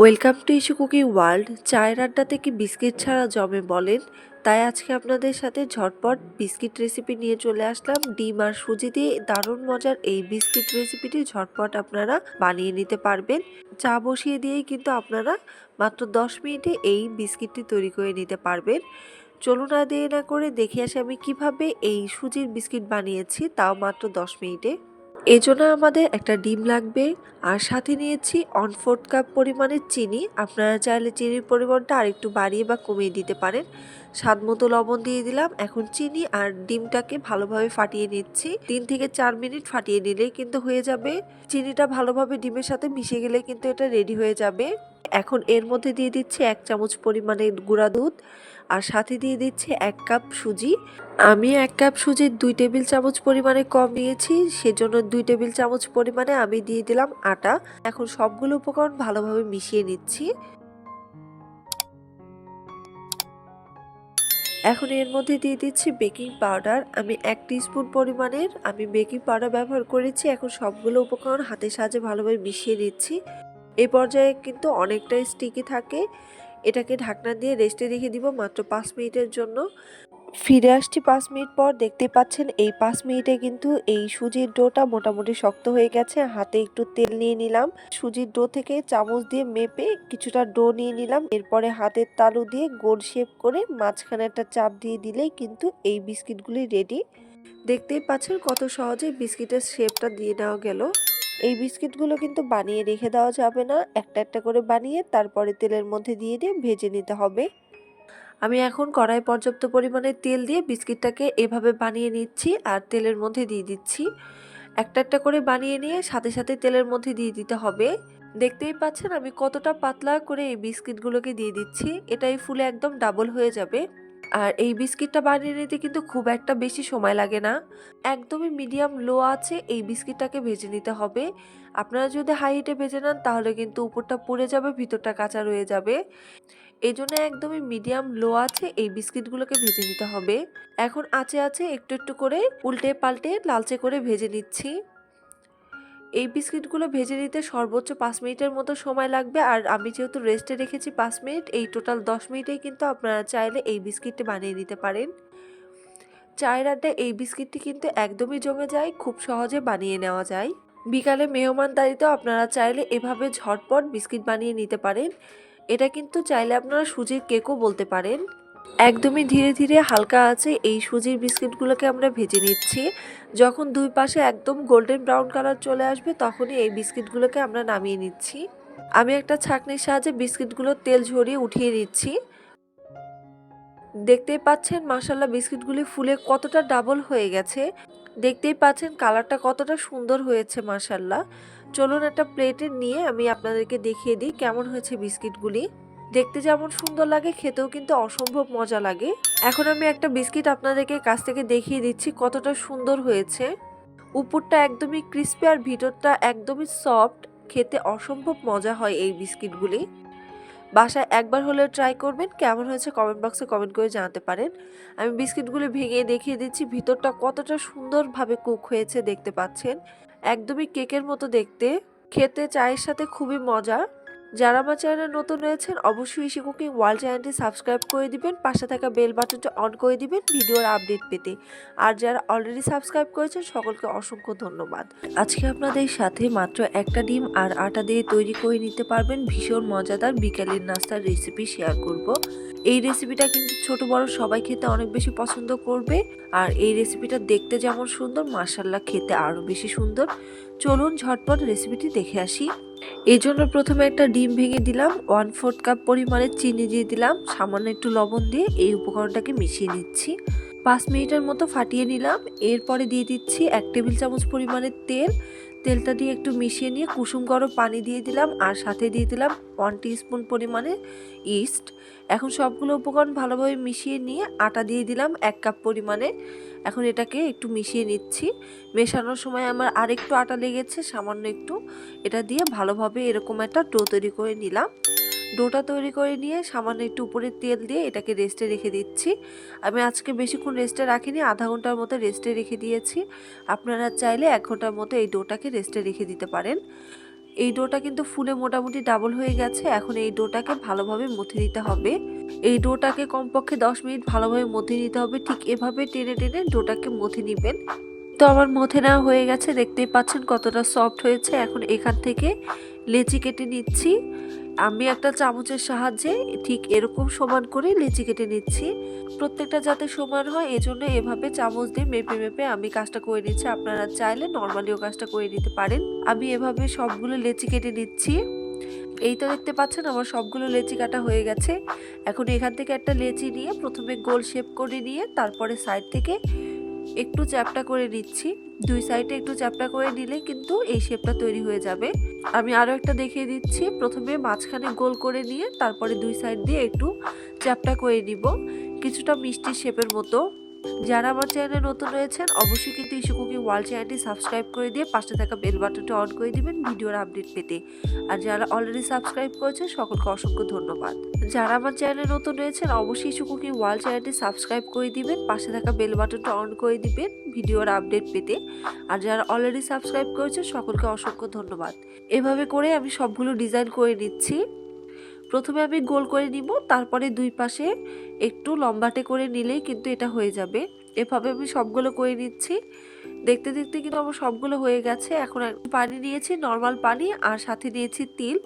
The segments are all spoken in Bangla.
Welcome to issue cooking world. চায়ের আড্ডাতে কি বিস্কিট ছাড়া জমে বলেন, তাই আজকে আপনাদের সাথে ঝটপট বিস্কিট রেসিপি নিয়ে চলে আসলাম। ডিম আর সুজি দিয়ে দারুণ মজার এই বিস্কিট রেসিপিটি ঝটপট আপনারা বানিয়ে নিতে পারবেন। চা বসিয়ে দিয়েই কিন্তু আপনারা মাত্র দশ মিনিটে এই বিস্কিটটি তৈরি করে নিতে পারবেন। চলুন না দিয়ে না করে দেখে আসি আমি কীভাবে এই সুজির বিস্কিট বানিয়েছি, তাও মাত্র দশ মিনিটে। এজন্য আমাদের একটা ডিম লাগবে। আর সাথে নিয়েছি অন ফোর্থ কাপ পরিমাণের চিনি। আপনারা চাইলে চিনির পরিমাণটা আরেকটু বাড়িয়ে বা কমিয়ে দিতে পারেন। স্বাদ মতো লবণ দিয়ে দিলাম। এখন চিনি আর ডিমটাকে ভালোভাবে ফাটিয়ে নিচ্ছি। তিন থেকে চার মিনিট ফাটিয়ে নিলেই কিন্তু হয়ে যাবে। চিনিটা ভালোভাবে ডিমের সাথে মিশে গেলে কিন্তু এটা রেডি হয়ে যাবে। এখন এর মধ্যে দিয়ে দিচ্ছি এক চামচ পরিমাণে গুঁড়া দুধ। আর সাথে দিয়ে দিচ্ছি এক কাপ সুজি। আমি এক কাপ সুজির দুই টেবিল চামচ পরিমাণে কম নিয়েছি, সেজন্য দুই টেবিল চামচ পরিমাণে আমি দিয়ে দিলাম আটা। এখন সবগুলো উপকরণ ভালোভাবে মিশিয়ে নিচ্ছি। এখন এর মধ্যে দিয়ে দিচ্ছি বেকিং পাউডার। আমি এক স্পুন পরিমাণের আমি বেকিং পাউডার ব্যবহার করেছি। এখন সবগুলো উপকরণ হাতের সাহায্যে ভালোভাবে মিশিয়ে নিচ্ছি। এই পর্যায়ে কিন্তু অনেকটাই স্টিকি থাকে। এটাকে ঢাকনা দিয়ে রেস্টে রেখে দিব মাত্র পাঁচ মিনিটের জন্য। ফিরে আসছি পাঁচ মিনিট পর, দেখতে পাচ্ছেন এই পাঁচ মিনিটে কিন্তু এই সুজির ডোটা মোটামুটি শক্ত হয়ে গেছে। হাতে একটু তেল নিয়ে নিলাম। সুজির ডো থেকে চামচ দিয়ে মেপে কিছুটা ডো নিয়ে নিলাম। এরপরে হাতের তালু দিয়ে গোল শেপ করে মাঝখানে একটা চাপ দিয়ে দিলেই কিন্তু এই বিস্কিটগুলি রেডি। দেখতেই পাচ্ছেন কত সহজে বিস্কিটের শেপটা দিয়ে নেওয়া গেল। এই বিস্কিটগুলো কিন্তু বানিয়ে রেখে দেওয়া যাবে না। একটা একটা করে বানিয়ে তারপরে তেলের মধ্যে দিয়ে দিয়ে ভেজে নিতে হবে। আমি এখন কড়াই পর্যাপ্ত পরিমাণে তেল দিয়ে বিস্কিটটাকে এভাবে বানিয়ে নিচ্ছি আর তেলের মধ্যে দিয়ে দিচ্ছি। একটা একটা করে বানিয়ে নিয়ে সাথে সাথে তেলের মধ্যে দিয়ে দিতে হবে। দেখতেই পাচ্ছেন আমি কতটা পাতলা করে এই বিস্কিটগুলোকে দিয়ে দিচ্ছি। এটাই ফুলে একদম ডাবল হয়ে যাবে। আর এই বিস্কিটটা বানিয়ে নিতে কিন্তু খুব একটা বেশি সময় লাগে না। একদমই মিডিয়াম লো আছে, এই বিস্কিটটাকে ভেজে নিতে হবে। আপনারা যদি হাই হিটে ভেজে নেন, তাহলে কিন্তু উপরটা পুড়ে যাবে, ভিতরটা কাঁচা রয়ে যাবে। এই জন্য একদমই মিডিয়াম লো আছে, এই বিস্কিটগুলোকে ভেজে নিতে হবে। এখন আছে আছে একটু একটু করে উল্টে পাল্টে লালচে করে ভেজে নিচ্ছি। এই বিস্কিটগুলো ভেজে নিতে সর্বোচ্চ পাঁচ মিনিটের মতো সময় লাগবে। আর আমি যেহেতু রেস্টে রেখেছি পাঁচ মিনিট, এই টোটাল দশ মিনিটেই কিন্তু আপনারা চাইলে এই বিস্কিটটি বানিয়ে নিতে পারেন। চায়ের আড্ডায় এই বিস্কিটটি কিন্তু একদমই জমে যায়, খুব সহজে বানিয়ে নেওয়া যায়। বিকালে মেহমানদারিতেও আপনারা চাইলে এভাবে ঝটপট বিস্কিট বানিয়ে নিতে পারেন। এটা কিন্তু চাইলে আপনারা সুজির কেকও বলতে পারেন। একদমই ধীরে ধীরে হালকা আছে এই সুজির বিস্কিটগুলোকে আমরা ভেজে নিচ্ছি। যখন দুই পাশে একদম গোল্ডেন ব্রাউন কালার চলে আসবে, তখনই এই বিস্কিটগুলোকে আমরা নামিয়ে নিচ্ছি। আমি একটা ছাঁকনির সাহায্যে বিস্কিটগুলো তেল ঝরিয়ে উঠিয়ে নিচ্ছি। দেখতেই পাচ্ছেন মাসাল্লাহ বিস্কিটগুলি ফুলে কতটা ডাবল হয়ে গেছে। দেখতেই পাচ্ছেন কালারটা কতটা সুন্দর হয়েছে মাসাল্লাহ চলুন একটা প্লেটে নিয়ে আমি আপনাদেরকে দেখিয়ে দিই কেমন হয়েছে বিস্কিটগুলি। দেখতে যেমন সুন্দর লাগে, খেতেও কিন্তু অসম্ভব মজা লাগে। এখন আমি একটা বিস্কিট আপনাদেরকে কাছ থেকে দেখিয়ে দিচ্ছি, কতটা সুন্দর হয়েছে। উপরটা একদমই ক্রিস্পি আর ভিতরটা একদমই সফট খেতে অসম্ভব মজা হয় এই বিস্কিটগুলি। বাসায় একবার হলেও ট্রাই করবেন, কেমন হয়েছে কমেন্ট বক্সে কমেন্ট করে জানাতে পারেন। আমি বিস্কিটগুলি ভেঙে দেখিয়ে দিচ্ছি, ভিতরটা কতটা সুন্দরভাবে কুক হয়েছে দেখতে পাচ্ছেন। একদমই কেকের মতো দেখতে। খেতে, চায়ের সাথে খুবই মজা। যারা আমার চ্যানেলে নতুন রয়েছেন, অবশ্যই ইসি কুকিং ওয়ার্ল্ড চ্যানেলটি সাবস্ক্রাইব করে দিবেন, পাশে থাকা বেল বাটনটা অন করে দিবেন ভিডিওর আপডেট পেতে। আর যারা অলরেডি সাবস্ক্রাইব করেছেন, সকলকে অসংখ্য ধন্যবাদ। আজকে আপনাদের সাথে মাত্র একটা ডিম আর আটা দিয়ে তৈরি করে নিতে পারবেন ভীষণ মজাদার বিকেলের নাস্তার রেসিপি শেয়ার করব। এই রেসিপিটা কিন্তু ছোট, বড় সবাই খেতে অনেক বেশি পছন্দ করবে। আর এই রেসিপিটা দেখতে যেমন সুন্দর মার্শাল্লাহ খেতে আরও বেশি সুন্দর। চলুন ঝটপট রেসিপিটি দেখে আসি। এই জন্য প্রথমে একটা ডিম ভেঙে দিলাম ওয়ান ফোর্থ কাপ পরিমাণে চিনি দিয়ে দিলাম, সামান্য একটু লবণ দিয়ে এই উপকরণটাকে মিশিয়ে নিচ্ছি। পাঁচ মিনিটের মতো ফাটিয়ে নিলাম, এরপরে দিয়ে দিচ্ছি এক টেবিল চামচ পরিমাণের তেল তেলটা দিয়ে একটু মিশিয়ে নিয়ে কুসুম গরম পানি দিয়ে দিলাম আর সাথে দিয়ে দিলাম ওয়ান স্পুন পরিমাণে ইস্ট এখন সবগুলো উপকরণ ভালোভাবে মিশিয়ে নিয়ে আটা দিয়ে দিলাম এক কাপ পরিমাণে। এখন এটাকে একটু মিশিয়ে নিচ্ছি। মেশানোর সময় আমার আরেকটু আটা লেগেছে, সামান্য একটু। এটা দিয়ে ভালোভাবে এরকম একটা ডো তৈরি করে নিলাম। ডোটা তৈরি করে নিয়ে সামান্য একটু উপরে তেল দিয়ে এটাকে রেস্টে রেখে দিচ্ছি। আমি আজকে বেশিক্ষণ রেস্টে রাখিনি, আধা ঘণ্টার মতো রেস্টে রেখে দিয়েছি। আপনারা চাইলে এক ঘণ্টার মতো এই ডোটাকে রেস্টে রেখে দিতে পারেন। এই ডোটা কিন্তু ফুলে মোটামুটি ডাবল হয়ে গেছে। এখন এই ডোটাকে ভালোভাবে মথে নিতে হবে। এই ডোটাকে কমপক্ষে দশ মিনিট ভালোভাবে মথে নিতে হবে। ঠিক এভাবে টেনে টেনে ডোটাকে মথে নিবেন। তো আমার মথে নেওয়া হয়ে গেছে। দেখতেই পাচ্ছেন কতটা সফট হয়েছে। এখন এখান থেকে লেচি কেটে নিচ্ছি। আমি একটা চামচের সাহায্যে ঠিক এরকম সমান করে লেচি কেটে নিচ্ছি। প্রত্যেকটা যাতে সমান হয়, এজন্য এভাবে চামচ দিয়ে মেপে মেপে আমি কাজটা করে নিচ্ছি। আপনারা চাইলে নর্মালিও কাজটা করে নিতে পারেন। আমি এভাবে সবগুলো লেচি কেটে নিচ্ছি। এই তো দেখতে পাচ্ছেন, আমার সবগুলো লেচি কাটা হয়ে গেছে। এখন এখান থেকে একটা লেচি নিয়ে প্রথমে গোল শেপ করে নিয়ে তারপরে সাইড থেকে একটু চ্যাপটা করে নিচ্ছি দুই সাইডে একটু চ্যাপটা করে নিলে কিন্তু এই শেপটা তৈরি হয়ে যাবে। আমি আরও একটা দেখিয়ে দিচ্ছি। প্রথমে মাঝখানে গোল করে নিয়ে তারপরে দুই সাইড দিয়ে একটু চ্যাপটা করে নিব। কিছুটা মিষ্টি শেপের মতো। যারা আমার চ্যানেলে নতুন রয়েছেন, অবশ্যই কিন্তু ইস্যু কুকিং ওয়ার্ল্ড চ্যানেলটি সাবস্ক্রাইব করে দিয়ে পাশে থাকা বেল বাটনটি অন করে দিবেন ভিডিওর আপডেট পেতে। আর যারা অলরেডি সাবস্ক্রাইব করেছেন, সকলকে অসংখ্য ধন্যবাদ। যারা আমার চ্যানেলে নতুন রয়েছেন, অবশ্যই ইস্যু কুকিং ওয়ার্ল্ড চ্যানেলটি সাবস্ক্রাইব করে দিবেন, পাশে থাকা বেল বাটনটা অন করে দিবেন ভিডিওর আপডেট পেতে। আর যারা অলরেডি সাবস্ক্রাইব করেছেন, সকলকে অসংখ্য ধন্যবাদ। এভাবে করে আমি সবগুলো ডিজাইন করে নিচ্ছি। প্রথমে আমি গোল করে নিব, তারপরে দুই পাশে একটু লম্বাটে করে নিলেই কিন্তু এটা হয়ে যাবে। এভাবে আমি সবগুলো করে নিচ্ছি। দেখতে দেখতে কিন্তু আমার সবগুলো হয়ে গেছে। এখন পানি নিয়েছি, নর্মাল পানি, আর সাথে নিয়েছি তিল।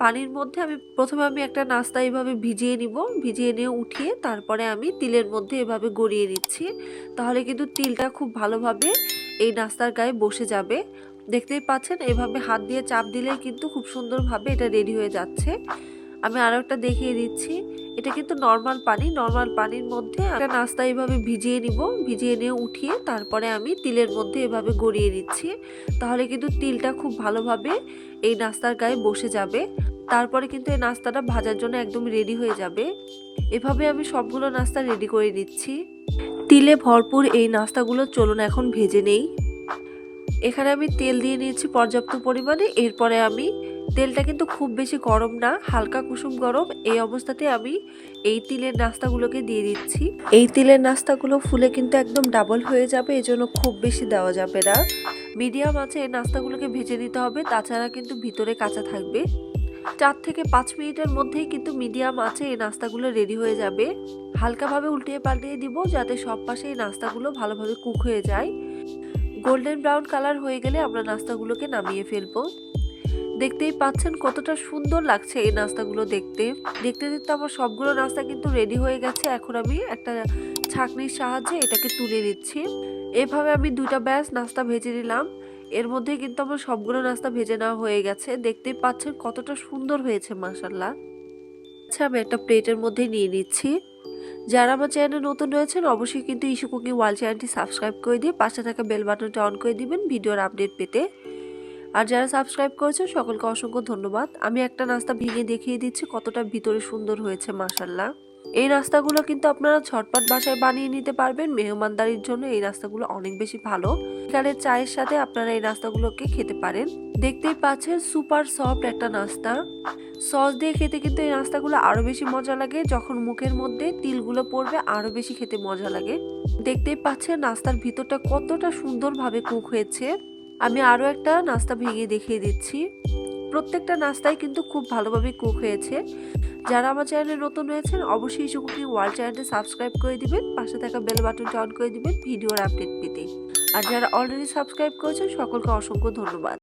পানির মধ্যে আমি প্রথমে আমি একটা নাস্তা এভাবে ভিজিয়ে নিব। ভিজিয়ে নিয়ে উঠিয়ে তারপরে আমি তিলের মধ্যে এভাবে গড়িয়ে নিচ্ছি। তাহলে কিন্তু তিলটা খুব ভালোভাবে এই নাস্তার গায়ে বসে যাবে। দেখতেই পাচ্ছেন, এভাবে হাত দিয়ে চাপ দিলে কিন্তু খুব সুন্দরভাবে এটা রেডি হয়ে যাচ্ছে। আমি আরও একটা দেখিয়ে দিচ্ছি। এটা কিন্তু নর্মাল পানি। নর্মাল পানির মধ্যে একটা নাস্তা এভাবে ভিজিয়ে নিব। ভিজিয়ে নিয়ে উঠিয়ে তারপরে আমি তিলের মধ্যে এভাবে গড়িয়ে দিচ্ছি। তাহলে কিন্তু তিলটা খুব ভালোভাবে এই নাস্তার গায়ে বসে যাবে। তারপরে কিন্তু এই নাস্তাটা ভাজার জন্য একদম রেডি হয়ে যাবে। এভাবে আমি সবগুলো নাস্তা রেডি করে নিচ্ছি। তিলে ভরপুর এই নাস্তাগুলো চলুন এখন ভেজে নেই। এখানে আমি তেল দিয়ে নিয়েছি পর্যাপ্ত পরিমাণে। এরপরে আমি তেলটা কিন্তু খুব বেশি গরম না, হালকা কুসুম গরম। এই অবস্থাতে আমি এই তিলের নাস্তাগুলোকে দিয়ে দিচ্ছি। এই তিলের নাস্তাগুলো ফুলে কিন্তু একদম ডাবল হয়ে যাবে, এজন্য খুব বেশি দেওয়া যাবে না। মিডিয়াম আছে, এই নাস্তাগুলোকে ভেজে নিতে হবে, তাছাড়া কিন্তু ভিতরে কাঁচা থাকবে। চার থেকে পাঁচ মিনিটের মধ্যেই কিন্তু মিডিয়াম আছে, এই নাস্তাগুলো রেডি হয়ে যাবে। হালকাভাবে উল্টিয়ে পাল্টিয়ে দিব, যাতে সব পাশে এই নাস্তাগুলো ভালোভাবে কুক হয়ে যায়। গোল্ডেন ব্রাউন কালার হয়ে গেলে আমরা নাস্তাগুলোকে নামিয়ে ফেলব। দেখতেই পাচ্ছেন কতটা সুন্দর লাগছে এই নাস্তাগুলো দেখতে। দেখতে দেখতে আমার সবগুলো নাস্তা কিন্তু রেডি হয়ে গেছে। এখন আমি একটা ছাঁকনির সাহায্যে এটাকে তুলে নিচ্ছি। এভাবে আমি দুটা ব্যাস নাস্তা ভেজে নিলাম। এর মধ্যে কিন্তু আমার সবগুলো নাস্তা ভেজে নেওয়া হয়ে গেছে। দেখতেই পাচ্ছেন কতটা সুন্দর হয়েছে মাসাল্লাহ আচ্ছা আমি একটা প্লেটের মধ্যে নিয়ে নিচ্ছি। যারা আমার চ্যানেলে নতুন রয়েছেন, অবশ্যই কিন্তু ইস্যু কুকিং ওয়াল চ্যানেলটি সাবস্ক্রাইব করে দিয়ে পাশে থাকা বেল বাটনটা অন করে দিবেন ভিডিওর আপডেট পেতে। আর যারা সাবস্ক্রাইব করেছেন সকলকে অসংখ্য ধন্যবাদ। আমি একটা নাস্তা ভেঙে দেখিয়ে দিচ্ছি, কতটা ভিতরে সুন্দর হয়েছে মাসাল্লাহ এই নাস্তাগুলো কিন্তু আপনারা ছটপট বাসায় বানিয়ে নিতে পারবেন। মেহমানদারির জন্য এই নাস্তাগুলো অনেক বেশি ভালো। এখানের চায়ের সাথে আপনারা এই নাস্তাগুলোকে খেতে পারেন। দেখতেই পাচ্ছেন সুপার সফট একটা নাস্তা। সস দিয়ে খেতে কিন্তু এই নাস্তাগুলো আরও বেশি মজা লাগে। যখন মুখের মধ্যে তিলগুলো পড়বে, আরও বেশি খেতে মজা লাগে। দেখতেই পাচ্ছেন, নাস্তার ভিতরটা কতটা সুন্দরভাবে কুক হয়েছে। আমি আরও একটা নাস্তা ভেঙে দেখিয়ে দিচ্ছি। প্রত্যেকটা নাস্তাই কিন্তু খুব ভালোভাবে কুক হয়েছে। যারা আমার চ্যানেলে নতুন হয়েছেন অবশ্যই ইস্যু কুকিং ওয়ার্ল্ড চ্যানেলটি সাবস্ক্রাইব করে দিবেন, পাশে থাকা বেল বাটনটা অন করে দিবেন ভিডিওর আপডেট পেতে। আর যারা অলরেডি সাবস্ক্রাইব করেছেন, সকলকে অসংখ্য ধন্যবাদ।